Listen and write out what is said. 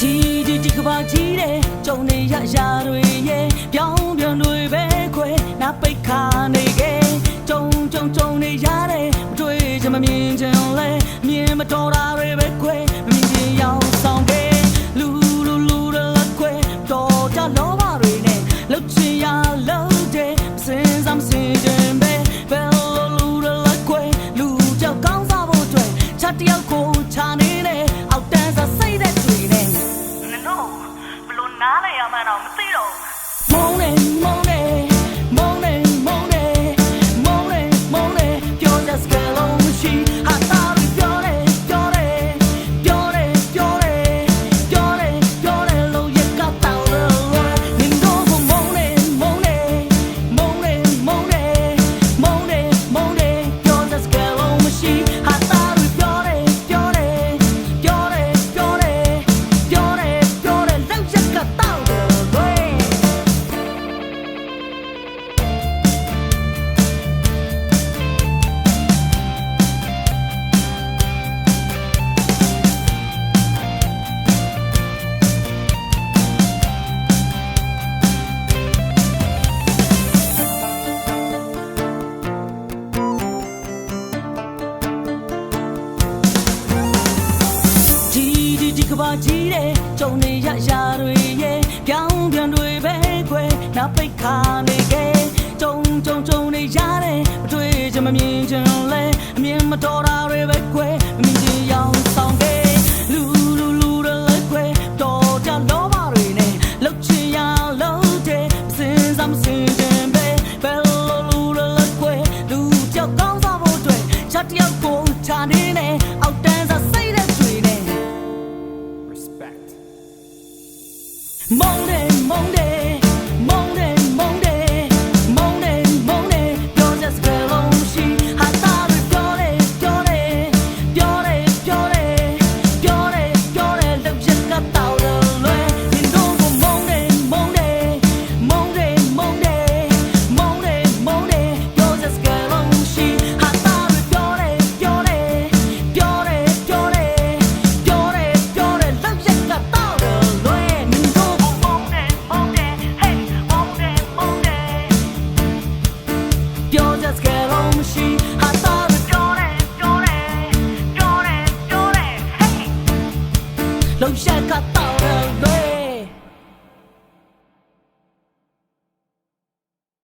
ဒီဒီဒီကဘာကြီးတဲ့ကြုံနေရရာတွေရဲ့ပြောင်းပြန်တွေပဲခွဲနာပိတ်ခါနေခဲ့ကြုံကြုံကြုံနေရတဲ့မတွေ့ချင်မမြင်ချင်လဲမြင်မတော်တာတွေပဲခွဲမမြင်ချင်ရောက်ဆောင်ခဲ့လူလူလူတွေလက်ခွဲတော်ကြလောဘတွေနဲ့လှုပ်ချင်ရလှုပ်တဲ့စင်စမ်းစင်ချင်ပဲဘယ်လိုလူတွေလက်ခွဲလူကြောက်ကောင်းစားဖို့အတွက်ချက်တယောက်ကို ရမှန်းတော့မသိတော့ဘူးမုန်းနေမုန်း ကဘာကြီးတဲ့ကြုံနေရရာတွေရဲ့ပြောင်းပြန်တွေပဲခွဲနာပိတ်ခါနေခဲ့ကြုံကြုံကြုံနေရတဲ့မတွေ့ချင်မမြင်ချင်လဲအမြင်မတော်တာတွေပဲခွဲမမြင်ချင်ရောက်ဆောင်ခဲ့လူလူလူတွေလည်းခွဲတော်ကြလောဘတွေနဲ့လှုပ်ချင်ရလှုပ်တဲ့စင်စမ်းစင်ချင်ပဲဘယ်လိုလူတွေလည်းခွဲလူကြောက်ကောင်းစားဖို့အတွက်ချက်တယောက်ကိုချာနေနဲ့အောက်တန်း Monday, Monday, ပြောတယ်